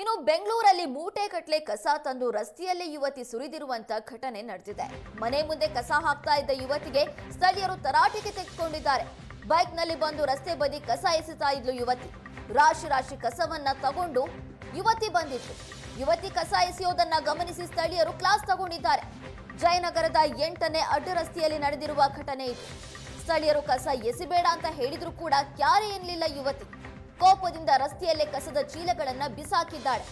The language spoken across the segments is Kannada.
ಇನ್ನು ಬೆಂಗಳೂರಲ್ಲಿ ಮೂಟೆ ಕಟ್ಲೆ ಕಸ ತಂದು ರಸ್ತೆಯಲ್ಲೇ ಯುವತಿ ಸುರಿದಿರುವಂತ ಘಟನೆ ನಡೆದಿದೆ. ಮನೆ ಮುಂದೆ ಕಸ ಹಾಕ್ತಾ ಇದ್ದ ಯುವತಿಗೆ ಸ್ಥಳೀಯರು ತರಾಟೆಗೆ ತೆಗೆದುಕೊಂಡಿದ್ದಾರೆ ಬೈಕ್ನಲ್ಲಿ ಬಂದು ರಸ್ತೆ ಬದಿ ಕಸ ಎಸೆತಾ ಇದ್ಲು ಯುವತಿ. ರಾಶಿ ರಾಶಿ ಕಸವನ್ನ ತಗೊಂಡು ಯುವತಿ ಬಂದಿತ್ತು. ಯುವತಿ ಕಸ ಎಸೆಯೋದನ್ನ ಗಮನಿಸಿ ಸ್ಥಳೀಯರು ಕ್ಲಾಸ್ ತಗೊಂಡಿದ್ದಾರೆ. ಜಯನಗರದ ಎಂಟನೇ ಅಡ್ಡ ರಸ್ತೆಯಲ್ಲಿ ನಡೆದಿರುವ ಘಟನೆ ಇತ್ತು ಸ್ಥಳೀಯರು ಕಸ ಎಸಿಬೇಡ ಅಂತ ಹೇಳಿದ್ರು ಕೂಡ ಕ್ಯಾರೆ ಎನ್ನಲಿಲ್ಲ ಯುವತಿ. ಕೋಪದಿಂದ ರಸ್ತೆಯಲ್ಲೇ ಕಸದ ಚೀಲಗಳನ್ನು ಬಿಸಾಕಿದ್ದಾಳೆ.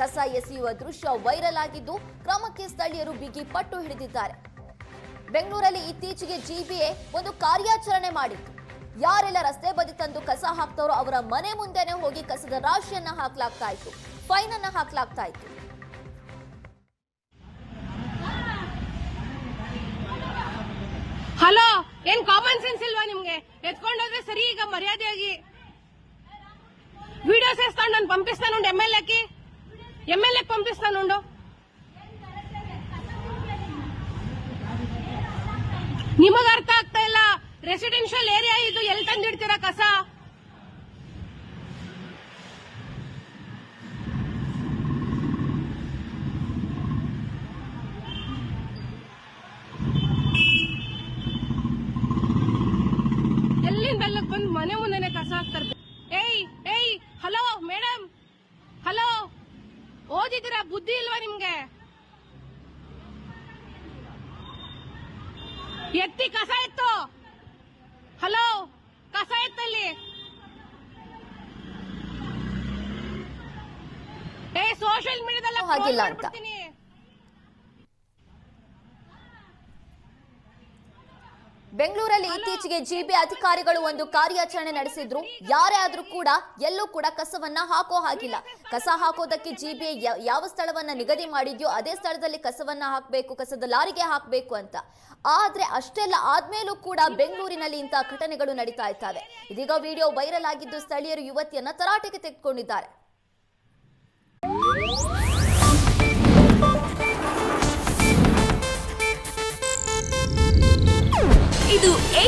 ಕಸ ಎಸೆಯುವ ದೃಶ್ಯ ವೈರಲ್ ಆಗಿದ್ದು ಕ್ರಮಕ್ಕೆ ಸ್ಥಳೀಯರು ಬಿಗಿ ಪಟ್ಟು ಹಿಡಿದಿದ್ದಾರೆ. ಬೆಂಗಳೂರಲ್ಲಿ ಇತ್ತೀಚೆಗೆ ಜಿಬಿಎ ಒಂದು ಕಾರ್ಯಾಚರಣೆ ಮಾಡಿತ್ತು. ಯಾರೆಲ್ಲ ರಸ್ತೆ ಬದಿ ತಂದು ಕಸ ಹಾಕ್ತಾರೋ ಅವರ ಮನೆ ಮುಂದೆನೆ ಹೋಗಿ ಕಸದ ರಾಶಿಯನ್ನ ಹಾಕ್ಲಾಗ್ತಾ ಇತ್ತು. ಫೈನ್ ಅನ್ನ ಹಾಕ್ಲಾಗ್ತಾ ಇತ್ತು. ಹಲೋ, ಏನ್ ಕಾಮನ್ ಸೆನ್ಸ್ ಇಲ್ವಾ ನಿಮ್ಗೆ? ಎತ್ಕೊಂಡೋದ್ರೆ ಸರಿ ಈಗ ಮರ್ಯಾದೆಯಾಗಿ ವಿಡಿಯೋ వేస్తాను ನಾನು పంపిస్తాను ఎమ్మెల్యేకి. ಎ ಪಂಪಿಸ್ತಾನುಂಡು ನಿಮಗ ಅರ್ಥ ಆಗ್ತಾ ಇಲ್ಲ ರೆಸಿಡೆನ್ಷಿಯಲ್ ಏರಿಯಾ ಇದು ಎಲ್ಲಿ ತಂದಿಡ್ತೀರಾ ಕಸ ಎಲ್ಲಿಂದ ಅಲ್ಲಿಗೆ ಬಂದು ಮನೆ ಮುಂದೆನೆ ಕಸ ಹಾಕ್ತಾರೆ ಏಯ್ ಹಲೋ ಮೇಡಮ್ ಹಲೋ ಓದಿದ್ದೀರಾ? ಬುದ್ಧಿ ಇಲ್ವಾ ನಿಮ್ಗೆ? ಎತ್ತಿ ಕಸ ಇತ್ತು ಹಲೋ ಕಸ ಎತ್ತಲ್ಲಿ. ಏ ಸೋಷಿಯಲ್ ಮೀಡಿಯಾದಲ್ಲ ಹಾಗಿಲ್ಲ ಅಂತ. ಬೆಂಗಳೂರಲ್ಲಿ ಇತ್ತೀಚೆಗೆ ಜಿಬಿ ಅಧಿಕಾರಿಗಳು ಒಂದು ಕಾರ್ಯಾಚರಣೆ ನಡೆಸಿದ್ರು. ಯಾರೇ ಆದ್ರೂ ಕೂಡ ಎಲ್ಲೂ ಕೂಡ ಕಸವನ್ನ ಹಾಕೋ ಹಾಗಿಲ್ಲ. ಕಸ ಹಾಕೋದಕ್ಕೆ ಜಿಬಿ ಯಾವ ಸ್ಥಳವನ್ನ ನಿಗದಿ ಮಾಡಿದ್ಯೋ ಅದೇ ಸ್ಥಳದಲ್ಲಿ ಕಸವನ್ನ ಹಾಕಬೇಕು, ಕಸದ ಲಾರಿಗೆ ಹಾಕಬೇಕು ಅಂತ. ಆದ್ರೆ ಅಷ್ಟೆಲ್ಲ ಆದ್ಮೇಲೂ ಕೂಡ ಬೆಂಗಳೂರಿನಲ್ಲಿ ಇಂತಹ ಘಟನೆಗಳು ನಡೀತಾ ಇದ್ದಾವೆ. ಇದೀಗ ವಿಡಿಯೋ ವೈರಲ್ ಆಗಿದ್ದು ಸ್ಥಳೀಯರು ಯುವತಿಯನ್ನ ತರಾಟೆಗೆ ತೆಗೆದುಕೊಂಡಿದ್ದಾರೆ.